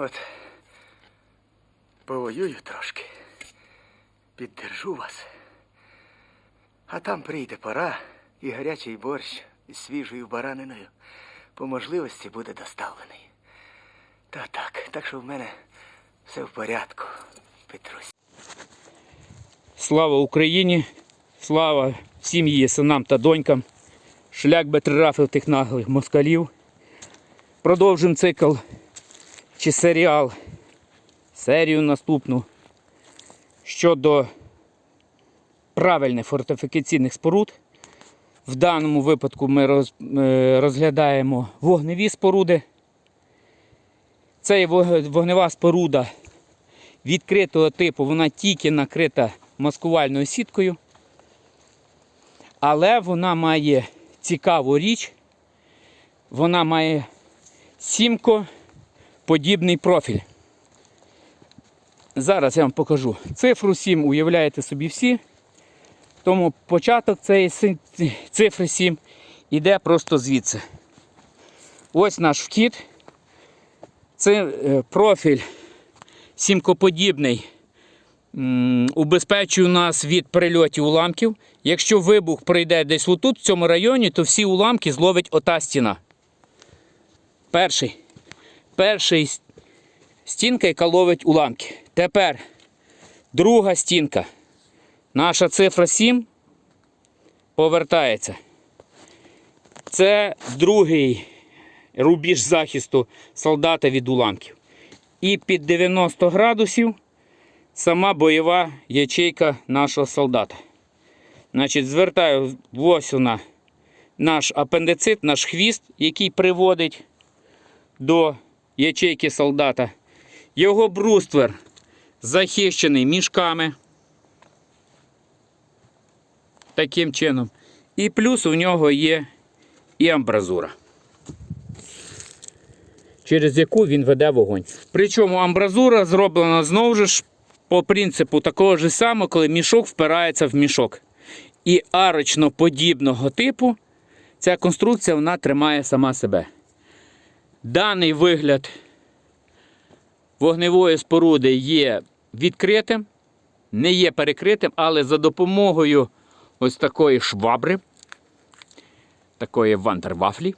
От повоюю трошки, піддержу вас. А там прийде пора, і гарячий борщ із свіжою бараниною по можливості буде доставлений. Та так, так що в мене все в порядку, Петрусь. Слава Україні! Слава всім її синам та донькам. Шлях би тих наглих москалів. Продовжимо цикл чи серіал, серію наступну щодо правильних фортифікаційних споруд. В даному випадку ми е, розглядаємо вогневі споруди. Це вогнева споруда відкритого типу, вона тільки накрита маскувальною сіткою. Але вона має цікаву річ. Вона має сімкоподібний профіль. Зараз я вам покажу. Цифру 7 уявляєте собі всі. Тому початок цієї цифри 7 іде просто звідси. Ось наш вхід. Це е, профіль сімкоподібний убезпечує нас від прильотів уламків. Якщо вибух пройде десь отут, в цьому районі, то всі уламки зловить ота стіна. Перший. Перший с- стінка, яка ловить уламки. Тепер друга стінка. Наша цифра 7 повертається. Це другий рубіж захисту солдата від уламків. І під 90 градусів сама бойова ячейка нашого солдата. Значить, звертаю ось вона наш апендицит, наш хвіст, який приводить до ячейки солдата. Його бруствер захищений мішками. Таким чином. І плюс у нього є і амбразура через яку він веде вогонь. Причому амбразура зроблена знову ж по принципу такого ж самого, коли мішок впирається в мішок. І арочно подібного типу ця конструкція вона тримає сама себе. Даний вигляд вогневої споруди є відкритим, не є перекритим, але за допомогою ось такої швабри, такої вантервафлі,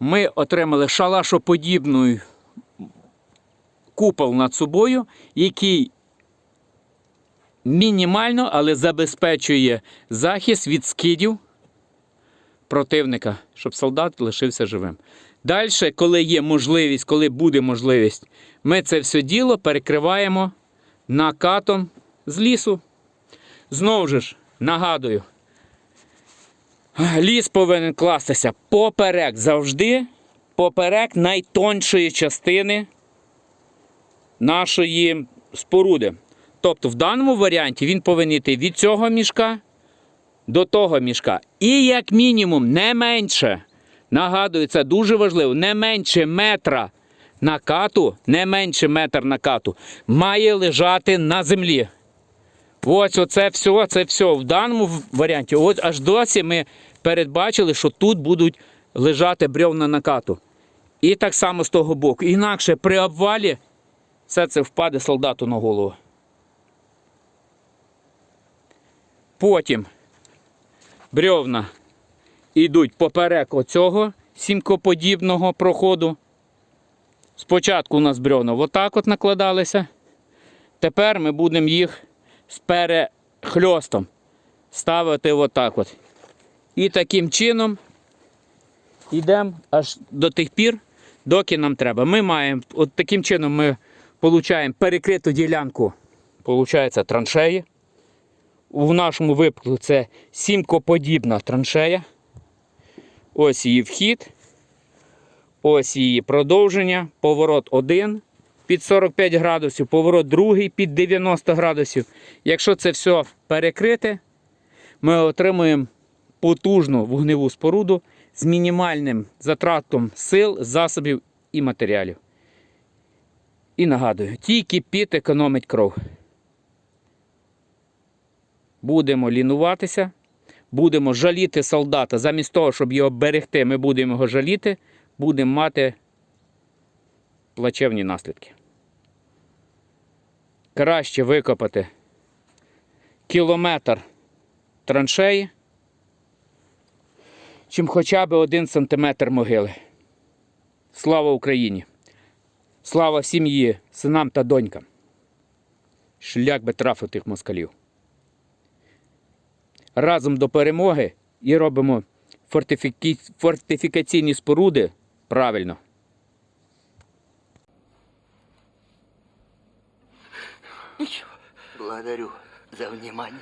ми отримали шалашоподібний купол над собою, який мінімально, але забезпечує захист від скидів противника, щоб солдат лишився живим. Далі, коли є можливість, коли буде можливість, ми це все діло перекриваємо накатом з лісу. Знову ж нагадую, Ліс повинен кластися поперек завжди, поперек найтоншої частини нашої споруди. Тобто, в даному варіанті він повинен йти від цього мішка до того мішка. І як мінімум, не менше, нагадую, це дуже важливо, не менше метра накату, не менше метр накату, має лежати на землі. Ось оце все, це все в даному варіанті. От аж досі ми передбачили, що тут будуть лежати бревна накату. І так само з того боку. Інакше при обвалі все це впаде солдату на голову. Потім бревна йдуть поперек оцього сімкоподібного проходу. Спочатку у нас бревна отак от накладалися. Тепер ми будемо їх з перехльостом ставити отак от. І таким чином йдемо аж до тих пір, доки нам треба. Ми маємо, от таким чином ми отримуємо перекриту ділянку, виходить, траншеї. У нашому випадку це сімкоподібна траншея. Ось її вхід. Ось її продовження. Поворот 1 під 45 градусів, поворот другий під 90 градусів. Якщо це все перекрите, ми отримуємо потужну вогневу споруду з мінімальним затратом сил, засобів і матеріалів. І нагадую, тільки піт економить кров. Будемо лінуватися, будемо жаліти солдата. Замість того, щоб його берегти, ми будемо його жаліти, будемо мати плачевні наслідки. Краще викопати кілометр траншеї, чим хоча б один сантиметр могили. Слава Україні! Слава всім її синам та донькам. Шлях би трафив тих москалів. Разом до перемоги і робимо фортифікі- фортифікаційні споруди правильно. Благодарю за внимание.